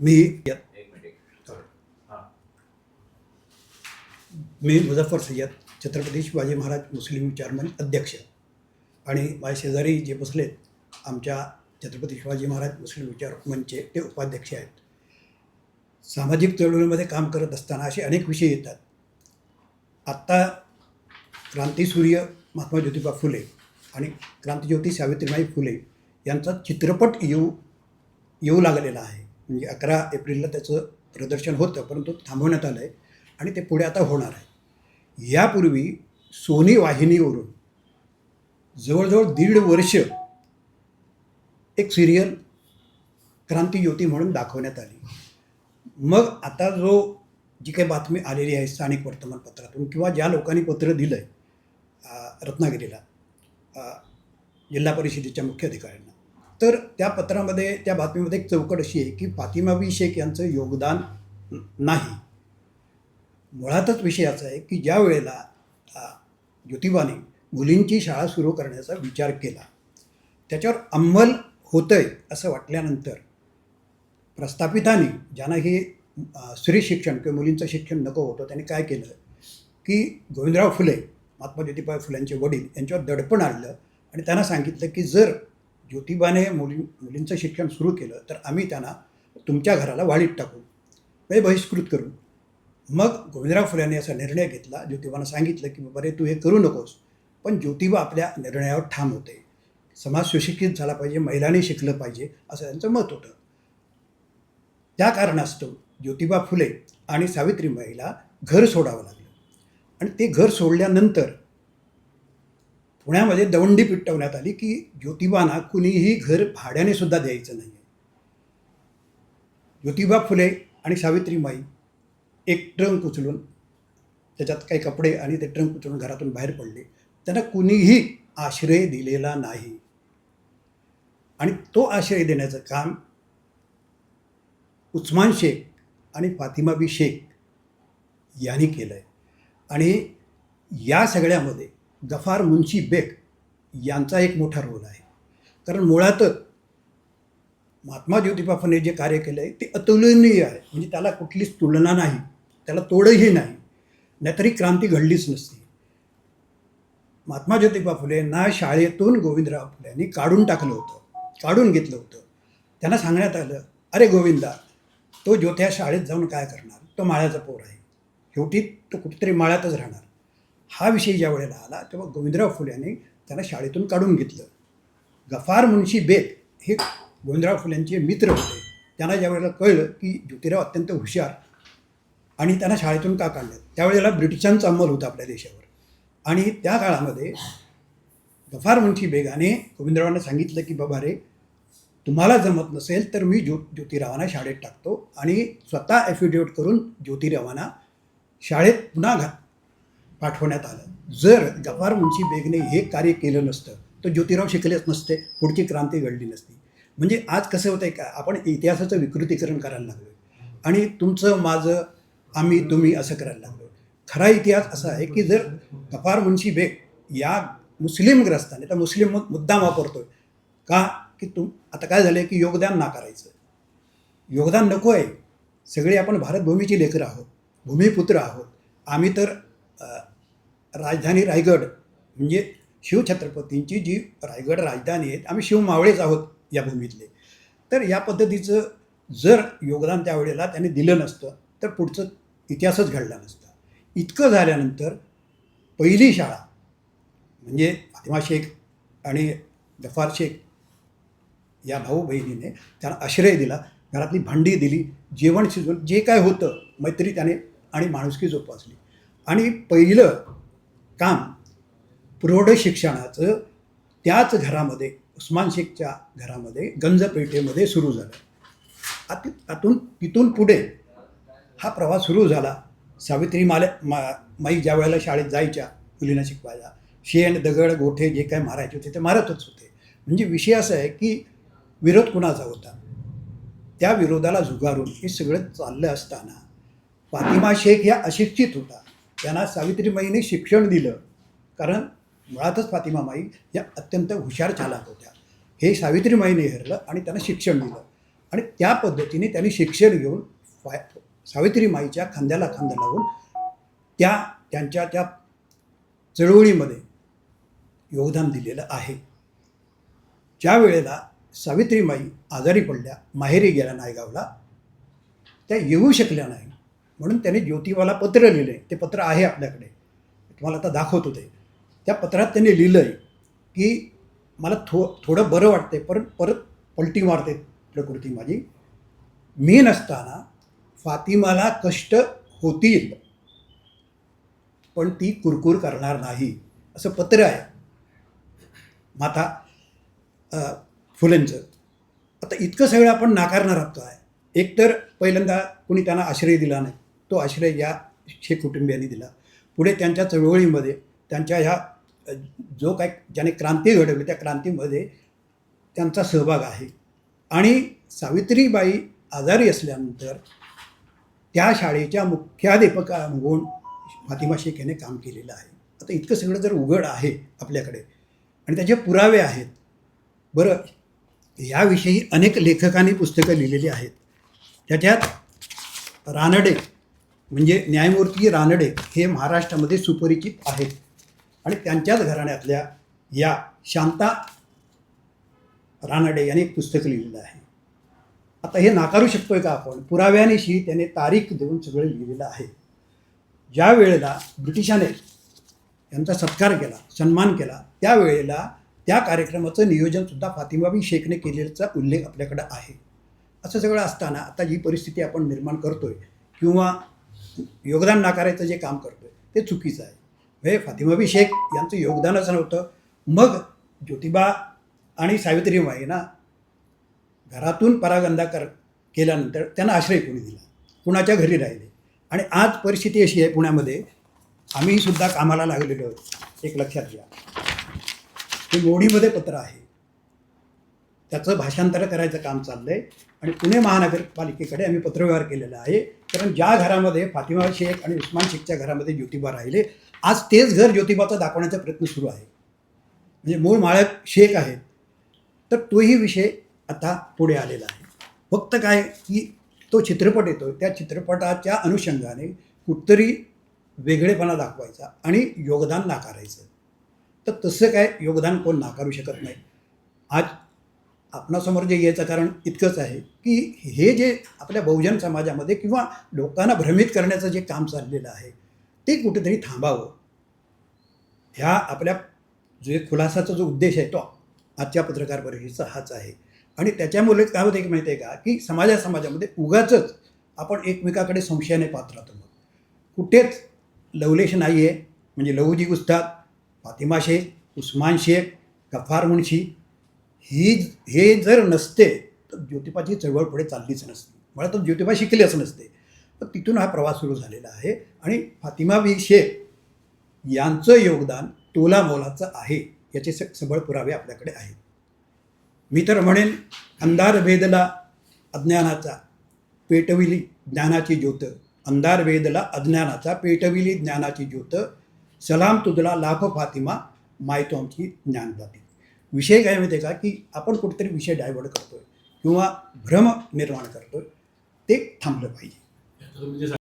मी मी Muzaffar Sayyed Chhatrapati Shivaji Maharaj Muslim chairman अध्यक्ष. आणि माझ्या शेजारी जे बसलेत आमच्या छत्रपती शिवाजी महाराज मुस्लिम विचार मंचचे ते उपाध्यक्ष आहेत. सामाजिक चळवळीमध्ये काम करत असताना असे अनेक विषय येतात. आत्ता क्रांतीसूर्य महात्मा ज्योतिबा फुले आणि क्रांतिज्योती सावित्रीबाई फुले यांचा चित्रपट येऊ येऊ लागलेला आहे. म्हणजे अकरा एप्रिलला त्याचं प्रदर्शन होतं परंतु थांबवण्यात आलं आहे आणि ते पुढे आता होणार आहे. यापूर्वी सोनी वाहिनीवरून जवळजवळ दीड वर्ष एक सिरियल क्रांतिज्योती म्हणून दाखवण्यात आली. मग आता जो जी काही बातमी आलेली आहे स्थानिक वर्तमानपत्रातून किंवा ज्या लोकांनी पत्र दिलं आहे रत्नागिरीला जिल्हा परिषदेच्या मुख्य अधिकाऱ्यांना तर त्या पत्रामध्ये त्या बातमीमध्ये एक चौकट अशी आहे की फातिमाबी शेख यांचं योगदान नाही. मुळातच विषय असा आहे की ज्या वेळेला ज्योतिबाने मुलींची शाळा सुरू करण्याचा विचार केला त्याच्यावर अंमल होतंय असं वाटल्यानंतर प्रस्थापितांनी ज्यांना हे स्त्री शिक्षण किंवा मुलींचं शिक्षण नको होतं त्यांनी काय केलं की गोविंदराव फुले महात्मा ज्योतिबा फुल्यांचे वडील यांच्यावर दडपण आणलं आणि त्यांना सांगितलं की जर ज्योतिबाने मुली मुलींचं शिक्षण सुरू केलं तर आम्ही त्यांना तुमच्या घराला वाढीत टाकू म्हणजे बहिष्कृत करू. मग गोविंदराव फुल्यांनी असा निर्णय घेतला. ज्योतिबानं सांगितलं की बरे तू हे करू नकोस. पण ज्योतिबा आपल्या निर्णयावर ठाम होते. समाज सुशिक्षित झाला पाहिजे महिलांनी शिकलं पाहिजे असं त्यांचं मत होतं. त्या कारणास्तव ज्योतिबा फुले आणि सावित्रीबाईला घर सोडावं लागलं. आणि ते घर सोडल्यानंतर पुण्यामध्ये दवंडी पिटवण्यात आली की ज्योतिबांना कुणीही घर भाड्याने सुद्धा द्यायचं नाही ज्योतिबा फुले आणि सावित्रीबाई एक ट्रंक उचलून त्याच्यात काही कपडे आणि ते ट्रंक उचलून घरातून बाहेर पडले. त्यांना कुणीही आश्रय दिलेला नाही. आणि तो आश्रय देण्याचं काम उस्मान शेख आणि फातिमा बी शेख यांनी केलं आहे आणि या सगळ्यामध्ये गफार मुन्शी बेग यांचा एक मोठा रोल आहे. कारण मुळातच महात्मा ज्योतिबा फुले जे कार्य केलं आहे ते अतुलनीय आहे. म्हणजे त्याला कुठलीच तुलना नाही त्याला तोडही नाही. नाहीतरी क्रांती घडलीच नसती. महात्मा ज्योतिबा फुले ना शाळेतून गोविंदराव फुलेंनी काढून टाकलं होतं काढून घेतलं होतं. त्यांना सांगण्यात आलं अरे गोविंदा तो ज्योत्या शाळेत जाऊन काय करणार? तो माळ्याचा पोर आहे. शेवटी तो कुठेतरी माळ्यातच राहणार. हा विषय ज्या वेळेला आला तेव्हा गोविंदराव फुले यांनी त्यांना शाळेतून काढून घेतलं. गफार मुन्शी बेग हे गोविंदराव फुल्यांचे मित्र होते. त्यांना ज्या वेळेला कळलं की ज्योतिराव अत्यंत हुशार आणि त्यांना शाळेतून का काढलं? त्यावेळेला ब्रिटिशांचा अंमल होता आपल्या देशावर. आणि त्या काळामध्ये गफार मुन्शी बेगाने गोविंदरावांना सांगितलं की बाबा रे तुम्हाला जमत नसेल तर मी ज्यो ज्योतिरावांना शाळेत टाकतो आणि स्वतः ॲफिडेविट करून ज्योतिरावांना शाळेत पुन्हा घा पाठवण्यात आलं. जर गफार मुंशी बेगने हे कार्य केलं नसतं तर ज्योतिराव शिकलेच नसते पुढची क्रांती घडली नसती. म्हणजे आज कसं होतं आहे का आपण इतिहासाचं विकृतीकरण करायला लागलो आणि तुमचं माझं आम्ही तुम्ही असं करायला लागलो खरा इतिहास असा आहे की जर गफार मुंशी बेग या मुस्लिम ग्रस्ताने तर मुस्लिम मु- मुद्दाम वापरतोय का की तुम आता काय झालं आहे की योगदान नाकारायचं. योगदान नको आहे सगळे आपण भारतभूमीची लेकरं आहोत भूमिपुत्र आहोत. आम्ही तर राजधानी रायगड म्हणजे शिवछत्रपतींची जी रायगड राजधानी आहे आम्ही शिव मावळेच आहोत या भूमीतले. तर या पद्धतीचं जर योगदान त्यावेळेला त्याने दिलं नसतं तर पुढचं इतिहासच घडला नसता. इतकं झाल्यानंतर पहिली शाळा म्हणजे फातिमा शेख आणि जफार शेख या भाऊ बहिणीने त्यांना आश्रय दिला घरातली भांडी दिली जेवण शिजवून जे काय होतं मैत्री त्याने आणि माणुसकी जोपासली. आणि पहिलं काम प्रौढ शिक्षणाचं त्याच घरामध्ये उस्मान शेखच्या घरामध्ये गंजपेठेमध्ये सुरू झालं. आत आतून तिथून पुढे हा प्रवास सुरू झाला. सावित्री माले मा माई ज्या वेळेला शाळेत जायच्या मुलींना शिकवायला शेण दगड गोठे जे काय मारायचे होते ते मारतच होते. म्हणजे विषय असा आहे की विरोध कुणाचा होता? त्या विरोधाला झुगारून हे सगळं चाललं असताना फातिमा शेख या अशिक्षित होता. त्यांना सावित्रीमाईने शिक्षण दिलं. कारण मुळातच फातिमा माई या अत्यंत हुशार चालक होत्या. हे सावित्रीमाईने हेरलं आणि त्यांना शिक्षण दिलं. आणि त्या पद्धतीने त्यांनी शिक्षण घेऊन सावित्रीमाईच्या खांद्याला खांदा लावून त्या त्यांच्या त्या चळवळीमध्ये योगदान दिलेलं आहे. ज्या वेळेला सावित्रीमाई आजारी पडल्या माहेरी गेल्या नायगावला त्या येऊ शकल्या नाही म्हणून त्याने ज्योतिबाला पत्र लिहिलं. आहे ते पत्र आहे आपल्याकडे. तुम्हाला आता दाखवतो ते. त्या पत्रात त्यांनी लिहिलं आहे की मला थो थोडं बरं वाटते पण परत पलटी मारते प्रकृती माझी. मी नसताना फातिमाला कष्ट होतील पण ती कुरकुर करणार नाही. असं पत्र आहे. माता फुलेंचं. आता इतकं सगळं आपण नाकारणार आहोत काय? एकतर पहिल्यांदा कुणी त्यांना आश्रय दिला नाही. तो आश्रय या शेख कुटुंबियांनी दिला. पुढे त्यांच्या चळवळीमध्ये त्यांच्या ह्या जो काय ज्याने क्रांती घडवली त्या क्रांतीमध्ये त्यांचा सहभाग आहे. आणि सावित्रीबाई आजारी असल्यानंतर त्या शाळेच्या मुख्याध्यापका म्हणून फातिमा शेख याने काम केलेलं आहे. आता इतकं सगळं जर उघड आहे आपल्याकडे आणि त्याचे पुरावे आहेत बरं याविषयी अनेक लेखकांनी पुस्तकं लिहिलेली आहेत. त्याच्यात रानडे म्हणजे न्यायमूर्ती रानडे हे महाराष्ट्रामध्ये सुपरिचित आहेत. आणि त्यांच्याच घराण्यातल्या या शांता रानडे यांनी एक पुस्तक लिहिलेलं आहे. आता हे नाकारू शकतोय का आपण? पुराव्यानिशी त्याने तारीख देऊन सगळं लिहिलेलं आहे. ज्या वेळेला ब्रिटिशाने यांचा सत्कार केला सन्मान केला त्यावेळेला त्या कार्यक्रमाचं नियोजनसुद्धा फातिमाबी शेखने केलेलाचा उल्लेख आपल्याकडं आहे. असं सगळं असताना आता जी परिस्थिती आपण निर्माण करतोय किंवा योगदान नाकारायचं जे काम करतोय ते चुकीचं आहे. म्हणजे फातिमाबी शेख यांचं योगदानच नव्हतं. मग ज्योतिबा आणि सावित्रीबाई ना घरातून परागंदा कर केल्यानंतर त्यांना आश्रय कोणी दिला. कुणाच्या घरी राहिले. आणि आज परिस्थिती अशी आहे पुण्यामध्ये आम्ही सुद्धा कामाला लागलेलो आहोत. एक लक्षात घ्या. ते मोडीमध्ये पत्र आहे. त्याचं भाषांतर करायचं काम चाललं आहे आणि पुणे महानगरपालिकेकडे आम्ही पत्रव्यवहार केलेला आहे. कारण ज्या घरामध्ये फातिमा शेख आणि उस्मान शेखच्या घरामध्ये ज्योतिबा राहिले आज तेच घर ज्योतिबाचं दाखवण्याचा प्रयत्न सुरू आहे. म्हणजे मूळ माळक शेख आहेत. तर तोही विषय आता पुढे आलेला आहे. फक्त काय की तो चित्रपट येतो त्या चित्रपटाच्या अनुषंगाने कुठतरी वेगळेपणा दाखवायचा आणि योगदान नाकारायचं. तर तसं काय योगदान कोण नाकारू शकत नाही. आज आपणासमोर जे यायचं कारण इतकंच आहे की हे जे आपल्या बहुजन समाजामध्ये किंवा लोकांना भ्रमित करण्याचं जे काम चाललेलं आहे ते कुठेतरी थांबावं. ह्या आपल्या जे खुलासाचा जो उद्देश आहे तो आजच्या पत्रकार परिषदेचा हाच आहे. आणि त्याच्यामुळे काय होतं की माहिती आहे का की समाजा समाजामध्ये उगाचंच आपण एकमेकाकडे संशयाने पात्र राहतो मग. कुठेच लवलेश नाही आहे म्हणजे लहूजी उस्ताद फातिमा शेख उस्मान शेख गफार मुन्शी ही हे जर नसते तर ज्योतिबाची चळवळ पुढे चाललीच नसती. मला तर ज्योतिबा शिकलेच नसते. तर तिथून हा प्रवास सुरू झालेला आहे आणि फातिमा बी शेख यांचं योगदान तोला मोलाचं आहे याचे स सबळ पुरावे आपल्याकडे आहेत. मी तर म्हणेन अंधार वेदला अज्ञानाचा पेटविली ज्ञानाची ज्योत. अंधार वेदला अज्ञानाचा पेटविली ज्ञानाची ज्योत. सलाम तुझला लाख फातिमा मायतो आमची ज्ञानदाती विषय काय माहिती आहे का? की आपण कुठेतरी विषय डायव्हर्ट करतोय किंवा भ्रम निर्माण करतोय ते थांबलं पाहिजे.